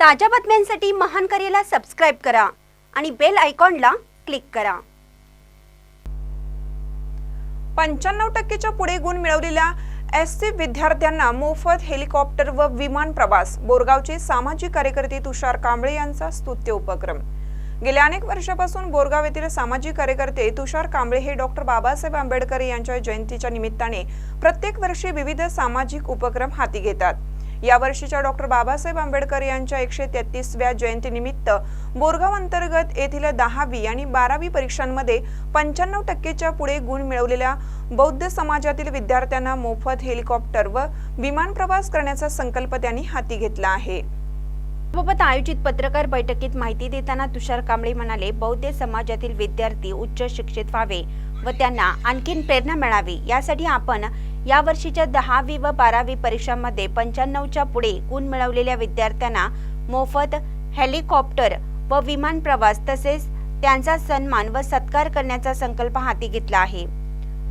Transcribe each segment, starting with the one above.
ताज्या बातम्यांसाठी महान करेला सबस्क्राईब करा आणि बेल आयकॉनला क्लिक करा. पंच्याण्णव टक्केच्या पुढे गुण मिळवलेल्या एस सी विद्यार्थ्यांना मोफत हेलिकॉप्टर व विमान प्रवास बोरगावचे सामाजिक कार्यकर्ते तुषार कांबळे यांचा स्तुत्य उपक्रम. गेल्या अनेक वर्षापासून बोरगाव येथील सामाजिक कार्यकर्ते तुषार कांबळे हे डॉक्टर बाबासाहेब आंबेडकर यांच्या जयंतीच्या निमित्ताने प्रत्येक वर्षी विविध सामाजिक उपक्रम हाती घेतात. या वर्षीच्या डॉक्टर बाबासाहेब आंबेडकर यांच्या एकशे तेहतीसव्या जयंतीनिमित्त बोरगाव अंतर्गत येथील दहावी आणि बारावी परीक्षांमध्ये पंच्याण्णव टक्केच्या पुढे गुण मिळवलेल्या बौद्ध समाजातील विद्यार्थ्यांना मोफत हेलिकॉप्टर व विमान प्रवास करण्याचा संकल्प त्यांनी हाती घेतला आहे. याबाबत आयोजित पत्रकार बैठकीत माहिती देताना तुषार कांबळे म्हणाले बौद्ध समाजातील विद्यार्थी उच्च शिक्षित व्हावे व त्यांना आणखीन प्रेरणा मिळावी यासाठी आपण या वर्षीच्या दहावी व बारावी परीक्षांमध्ये पंच्याण्णवच्या पुढे गुण मिळवलेल्या विद्यार्थ्यांना मोफत हेलिकॉप्टर व विमान प्रवास तसेच त्यांचा सन्मान व सत्कार करण्याचा संकल्प हाती घेतला आहे.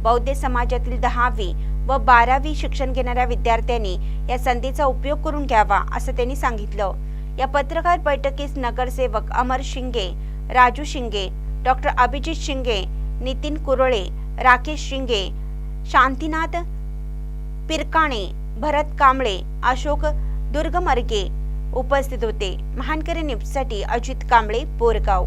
बौद्ध समाजातील दहावी व बारावी शिक्षण घेणाऱ्या विद्यार्थ्यांनी या संधीचा उपयोग करून घ्यावा असं त्यांनी सांगितलं. या पत्रकार बैठकीस नगरसेवक अमर शिंगे राजू शिंगे डॉक्टर अभिजित शिंगे नितीन कुरळे राकेश शिंगे शांतीनाथ पिरकाणे भरत कांबळे अशोक दुर्गमर्गे उपस्थित होते. महानकरी न्यूजसाठी अजित कांबळे बोरगाव.